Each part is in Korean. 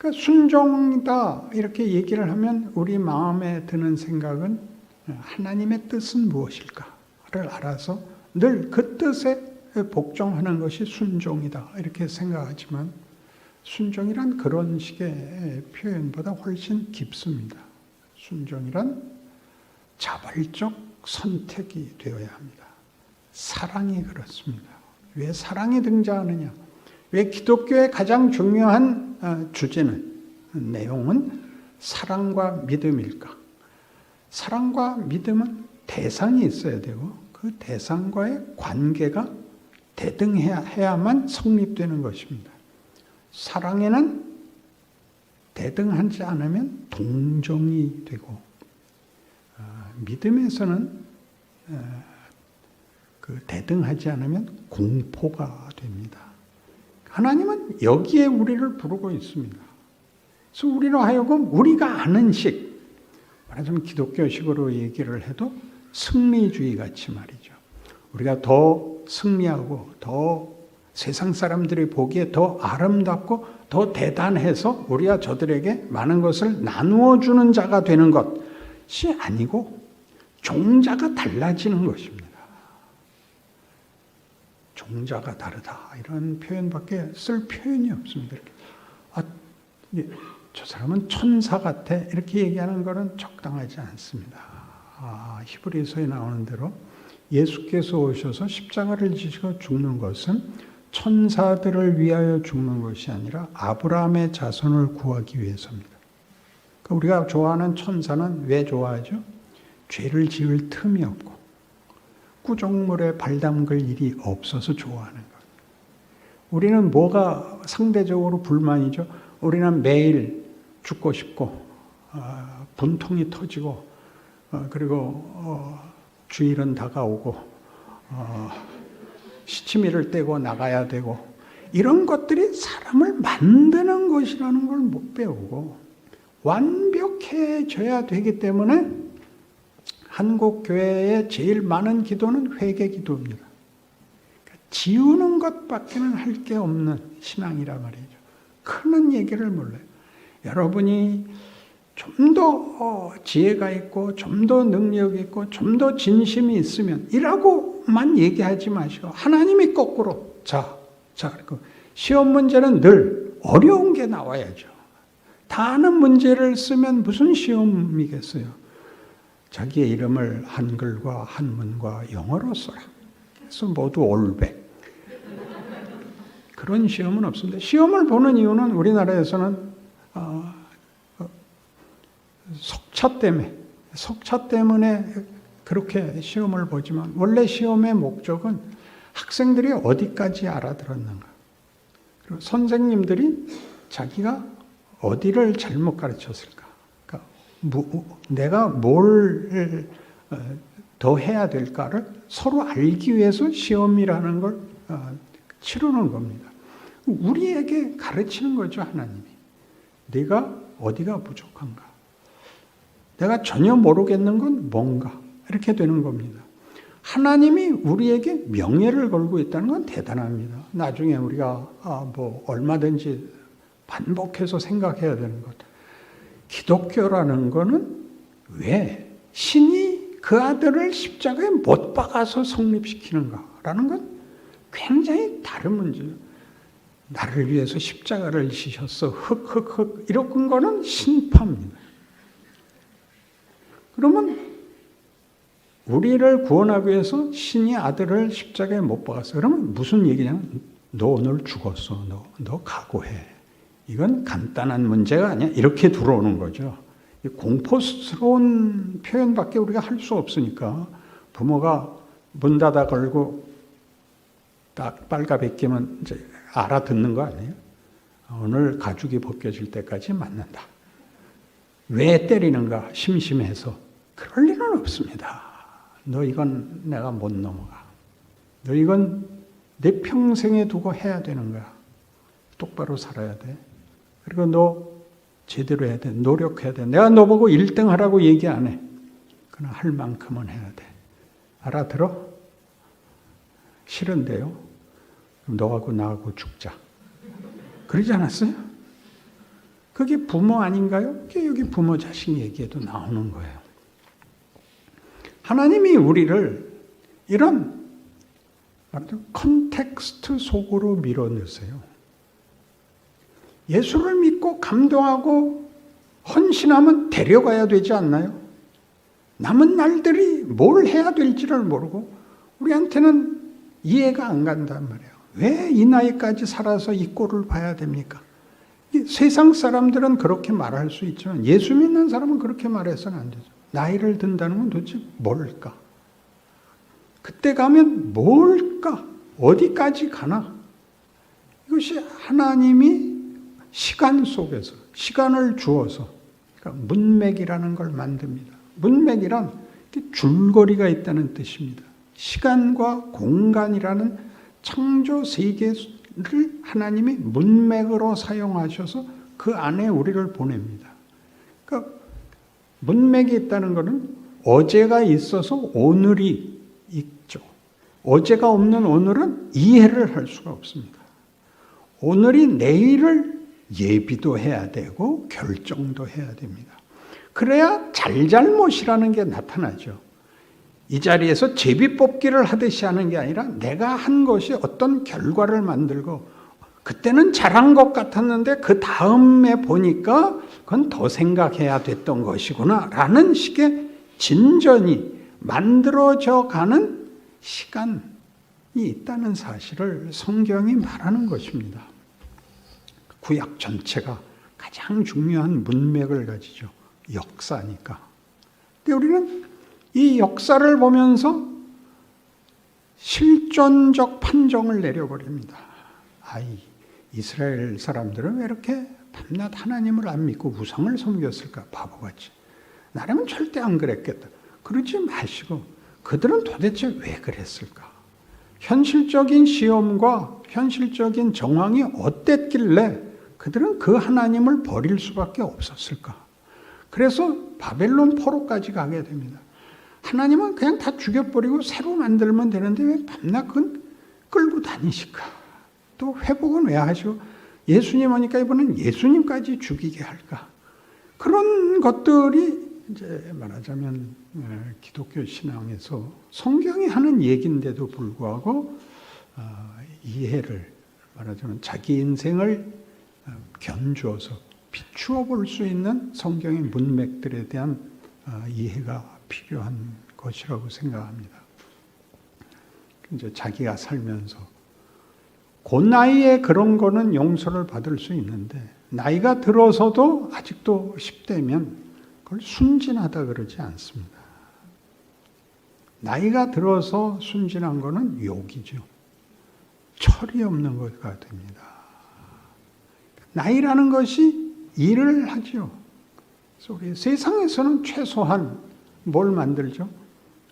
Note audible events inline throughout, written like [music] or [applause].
그러니까 순종이다 이렇게 얘기를 하면 우리 마음에 드는 생각은 하나님의 뜻은 무엇일까를 알아서 늘 그 뜻에 복종하는 것이 순종이다 이렇게 생각하지만 순종이란 그런 식의 표현보다 훨씬 깊습니다. 순종이란 자발적 선택이 되어야 합니다. 사랑이 그렇습니다. 왜 사랑이 등장하느냐? 왜 기독교의 가장 중요한 어, 주제는 내용은 사랑과 믿음일까? 사랑과 믿음은 대상이 있어야 되고 그 대상과의 관계가 대등해야만 성립되는 것입니다. 사랑에는 대등하지 않으면 동정이 되고 어, 믿음에서는 어, 그 대등하지 않으면 공포가 됩니다. 하나님은 여기에 우리를 부르고 있습니다. 그래서 우리로 하여금 우리가 아는 식, 말하자면 기독교식으로 얘기를 해도 승리주의 같이 말이죠. 우리가 더 승리하고 더 세상 사람들이 보기에 더 아름답고 더 대단해서 우리가 저들에게 많은 것을 나누어 주는 자가 되는 것이 아니고 종자가 달라지는 것입니다. 종자가 다르다 이런 표현밖에 쓸 표현이 없습니다. 이렇게. 아, 예, 저 사람은 천사 같아 이렇게 얘기하는 것은 적당하지 않습니다. 아, 히브리서에 나오는 대로 예수께서 오셔서 십자가를 지시고 죽는 것은 천사들을 위하여 죽는 것이 아니라 아브라함의 자손을 구하기 위해서입니다. 그러니까 우리가 좋아하는 천사는 왜 좋아하죠? 죄를 지을 틈이 없고 구정물에 발 담글 일이 없어서 좋아하는 거예요. 우리는 뭐가 상대적으로 불만이죠? 우리는 매일 죽고 싶고 어, 분통이 터지고 어, 그리고 어, 주일은 다가오고 어, 시치미를 떼고 나가야 되고 이런 것들이 사람을 만드는 것이라는 걸 못 배우고 완벽해져야 되기 때문에 한국 교회의 제일 많은 기도는 회개 기도입니다. 그러니까 지우는 것밖에는 할 게 없는 신앙이라 말이죠. 크는 얘기를 몰라요. 여러분이 좀더 어, 지혜가 있고, 좀 더 능력 있고, 좀 더 진심이 있으면 이라고만 얘기하지 마시고 하나님이 거꾸로 자, 자, 그 시험 문제는 늘 어려운 게 나와야죠. 다 아는 문제를 쓰면 무슨 시험이겠어요? 자기의 이름을 한글과 한문과 영어로 써라. 그래서 모두 올백. 그런 시험은 없습니다. 시험을 보는 이유는 우리나라에서는 어, 어, 속차 때문에 속차 때문에 그렇게 시험을 보지만 원래 시험의 목적은 학생들이 어디까지 알아들었는가. 그리고 선생님들이 자기가 어디를 잘못 가르쳤을까. 그러니까 내가 뭘 더 해야 될까를 서로 알기 위해서 시험이라는 걸 어, 치르는 겁니다. 우리에게 가르치는 거죠, 하나님이. 네가 어디가 부족한가? 내가 전혀 모르겠는 건 뭔가? 이렇게 되는 겁니다. 하나님이 우리에게 명예를 걸고 있다는 건 대단합니다. 나중에 우리가 아, 뭐 얼마든지 반복해서 생각해야 되는 것. 기독교라는 거는 왜 신이 그 아들을 십자가에 못 박아서 성립시키는가라는 건 굉장히 다른 문제예요. 나를 위해서 십자가를 지셨어. 흑흑흑 이런 거는 신파입니다. 그러면 우리를 구원하기 위해서 신이 아들을 십자가에 못 박았어. 그러면 무슨 얘기냐면 너 오늘 죽었어. 너, 너 각오해. 이건 간단한 문제가 아니야. 이렇게 들어오는 거죠. 공포스러운 표현밖에 우리가 할 수 없으니까 부모가 문 닫아 걸고 딱 빨가벗기면 이제 알아듣는 거 아니에요? 오늘 가죽이 벗겨질 때까지 맞는다. 왜 때리는가? 심심해서. 그럴 일은 없습니다. 너 이건 내가 못 넘어가. 너 이건 내 평생에 두고 해야 되는 거야. 똑바로 살아야 돼. 그리고 너 제대로 해야 돼. 노력해야 돼. 내가 너보고 1등 하라고 얘기 안 해. 그러나 할 만큼은 해야 돼. 알아들어? 싫은데요? 그럼 너하고 나하고 죽자. 그러지 않았어요? 그게 부모 아닌가요? 그게 여기 부모 자식 얘기에도 나오는 거예요. 하나님이 우리를 이런 컨텍스트 속으로 밀어넣으세요. 예수를 믿고 감동하고 헌신하면 데려가야 되지 않나요? 남은 날들이 뭘 해야 될지를 모르고 우리한테는 이해가 안 간단 말이에요. 왜 이 나이까지 살아서 이 꼴을 봐야 됩니까? 세상 사람들은 그렇게 말할 수 있지만 예수 믿는 사람은 그렇게 말해서는 안 되죠. 나이를 든다는 건 도대체 뭘까? 그때 가면 뭘까? 어디까지 가나? 이것이 하나님이 시간 속에서 시간을 주어서 그러니까 문맥이라는 걸 만듭니다. 문맥이란 줄거리가 있다는 뜻입니다. 시간과 공간이라는 창조 세계를 하나님이 문맥으로 사용하셔서 그 안에 우리를 보냅니다. 그러니까 문맥이 있다는 것은 어제가 있어서 오늘이 있죠. 어제가 없는 오늘은 이해를 할 수가 없습니다. 오늘이 내일을 예비도 해야 되고 결정도 해야 됩니다. 그래야 잘잘못이라는 게 나타나죠. 이 자리에서 제비 뽑기를 하듯이 하는 게 아니라 내가 한 것이 어떤 결과를 만들고 그때는 잘한 것 같았는데 그 다음에 보니까 그건 더 생각해야 됐던 것이구나 라는 식의 진전이 만들어져 가는 시간이 있다는 사실을 성경이 말하는 것입니다. 구약 전체가 가장 중요한 문맥을 가지죠. 역사니까. 근데 우리는 이 역사를 보면서 실존적 판정을 내려버립니다. 아이, 이스라엘 사람들은 왜 이렇게 밤낮 하나님을 안 믿고 우상을 섬겼을까? 바보같이. 나라면 절대 안 그랬겠다. 그러지 마시고, 그들은 도대체 왜 그랬을까? 현실적인 시험과 현실적인 정황이 어땠길래 그들은 그 하나님을 버릴 수밖에 없었을까? 그래서 바벨론 포로까지 가게 됩니다. 하나님은 그냥 다 죽여버리고 새로 만들면 되는데 왜 밤낮 그건 끌고 다니실까? 또 회복은 왜 하시고 예수님 오니까 이번엔 예수님까지 죽이게 할까? 그런 것들이 이제 말하자면 어, 기독교 신앙에서 성경이 하는 얘기인데도 불구하고 어, 이해를 말하자면 자기 인생을 어, 견주어서 비추어 볼 수 있는 성경의 문맥들에 대한 이해가 필요한 것이라고 생각합니다. 이제 자기가 살면서 그 나이에 그런 거는 용서를 받을 수 있는데 나이가 들어서도 아직도 10대면 그걸 순진하다 그러지 않습니다. 나이가 들어서 순진한 거는 욕이죠. 철이 없는 것가 됩니다. 나이라는 것이 일을 하죠. 우리 세상에서는 최소한 뭘 만들죠?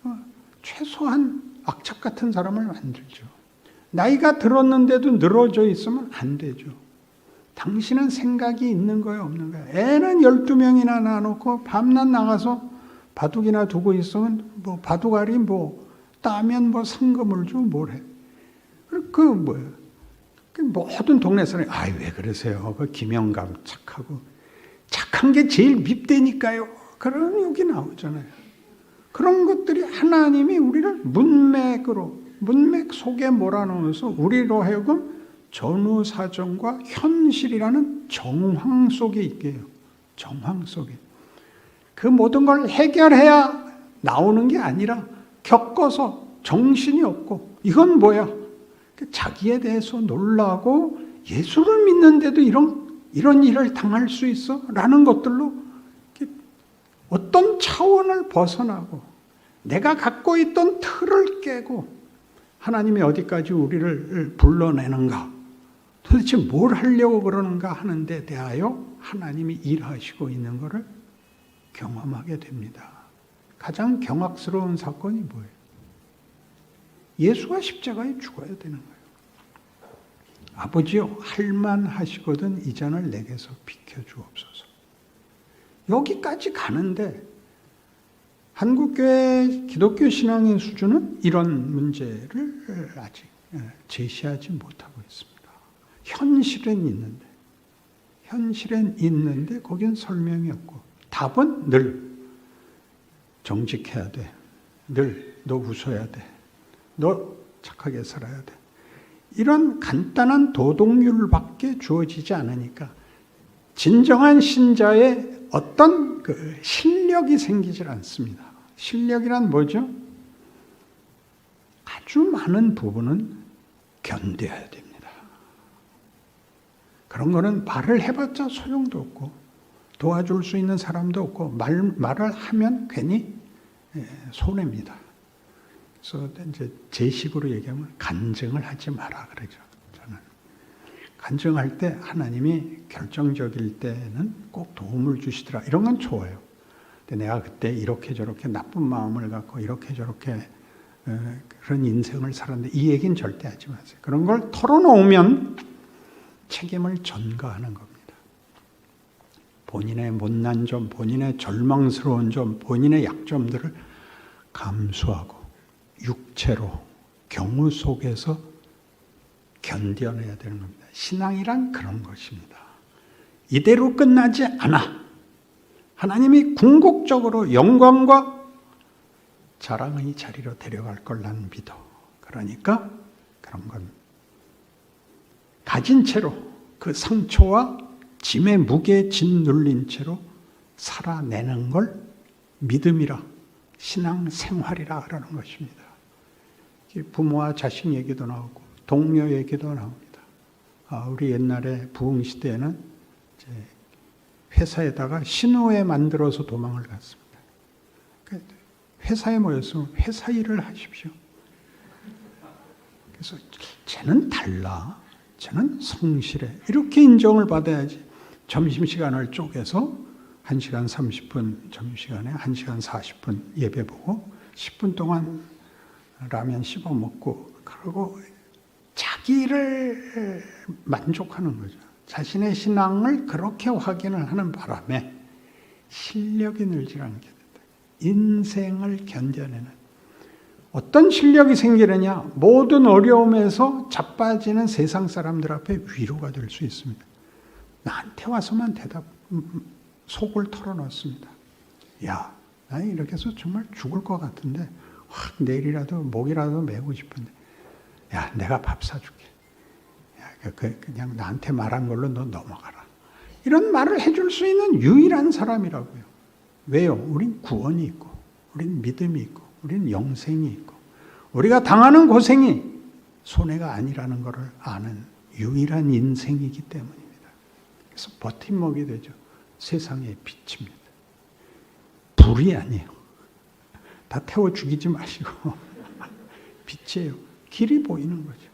어, 최소한 악착 같은 사람을 만들죠. 나이가 들었는데도 늘어져 있으면 안 되죠. 당신은 생각이 있는 거예요, 없는 거예요? 애는 12명이나 낳아놓고 밤낮 나가서 바둑이나 두고 있으면 뭐 바둑알이 뭐 따면 뭐 상금을 줘, 뭘 해. 그 뭐예요? 그 모든 동네 사람이 아이 왜 그러세요? 그 김영감 착하고 착한 게 제일 밉대니까요. 그런 욕이 나오잖아요. 그런 것들이 하나님이 우리를 문맥으로 문맥 속에 몰아넣어서 우리로 하여금 전후 사정과 현실이라는 정황 속에 있게 해요. 정황 속에. 그 모든 걸 해결해야 나오는 게 아니라 겪어서 정신이 없고 이건 뭐야? 자기에 대해서 놀라고 예수를 믿는데도 이런 이런 일을 당할 수 있어? 라는 것들로 어떤 차원을 벗어나고 내가 갖고 있던 틀을 깨고 하나님이 어디까지 우리를 불러내는가 도대체 뭘 하려고 그러는가 하는 데 대하여 하나님이 일하시고 있는 것을 경험하게 됩니다. 가장 경악스러운 사건이 뭐예요? 예수가 십자가에 죽어야 되는 거예요. 아버지요, 할만 하시거든 이 잔을 내게서 비켜 주옵소서. 여기까지 가는데 한국교회 기독교 신앙의 수준은 이런 문제를 아직 제시하지 못하고 있습니다. 현실은 있는데, 현실엔 있는데 거긴 설명이 없고 답은 늘 정직해야 돼. 늘 너 웃어야 돼. 너 착하게 살아야 돼. 이런 간단한 도덕률밖에 주어지지 않으니까 진정한 신자의 어떤 그 실력이 생기질 않습니다. 실력이란 뭐죠? 아주 많은 부분은 견뎌야 됩니다. 그런 거는 말을 해봤자 소용도 없고 도와줄 수 있는 사람도 없고 말, 말을 하면 괜히 예, 손해입니다. 그래서 이제 제 식으로 얘기하면 간증을 하지 마라 그러죠. 저는 간증할 때 하나님이 결정적일 때는 꼭 도움을 주시더라. 이런 건 좋아요. 근데 내가 그때 이렇게 저렇게 나쁜 마음을 갖고 이렇게 저렇게 어, 그런 인생을 살았는데 이 얘기는 절대 하지 마세요. 그런 걸 털어놓으면 책임을 전가하는 겁니다. 본인의 못난 점, 본인의 절망스러운 점, 본인의 약점들을 감수하고 육체로 경우 속에서 견뎌내야 되는 겁니다. 신앙이란 그런 것입니다. 이대로 끝나지 않아. 하나님이 궁극적으로 영광과 자랑의 자리로 데려갈 걸난 믿어. 그러니까 그런 건 가진 채로 그 상처와 짐의 무게에 짓눌린 채로 살아내는 걸 믿음이라 신앙 생활이라 그러는 것입니다. 부모와 자식 얘기도 나오고 동료 얘기도 나옵니다. 아, 우리 옛날에 부흥 시대에는 회사에다가 신호에 만들어서 도망을 갔습니다. 그 회사에 모였으면 회사 일을 하십시오. 그래서 쟤는 달라. 쟤는 성실해. 이렇게 인정을 받아야지. 점심시간을 쪼개서 1시간 30분 점심시간에 1시간 40분 예배 보고 10분 동안 라면 씹어 먹고 그러고 자기를 만족하는 거죠. 자신의 신앙을 그렇게 확인을 하는 바람에 실력이 늘지 않게 된다. 인생을 견뎌내는 어떤 실력이 생기느냐? 모든 어려움에서 자빠지는 세상 사람들 앞에 위로가 될 수 있습니다. 나한테 와서만 대답, 속을 털어놓습니다. 야, 나 이렇게 해서 정말 죽을 것 같은데, 확 내일이라도 목이라도 메고 싶은데, 야, 내가 밥 사줄게. 야, 그, 그냥 나한테 말한 걸로 너 넘어가라. 이런 말을 해줄 수 있는 유일한 사람이라고요. 왜요? 우린 구원이 있고, 우린 믿음이 있고, 우린 영생이 있고, 우리가 당하는 고생이 손해가 아니라는 것을 아는 유일한 인생이기 때문입니다. 그래서 버팀목이 되죠. 세상의 빛입니다. 불이 아니에요. 다 태워 죽이지 마시고 [laughs] 빛이에요. 길이 보이는 거죠.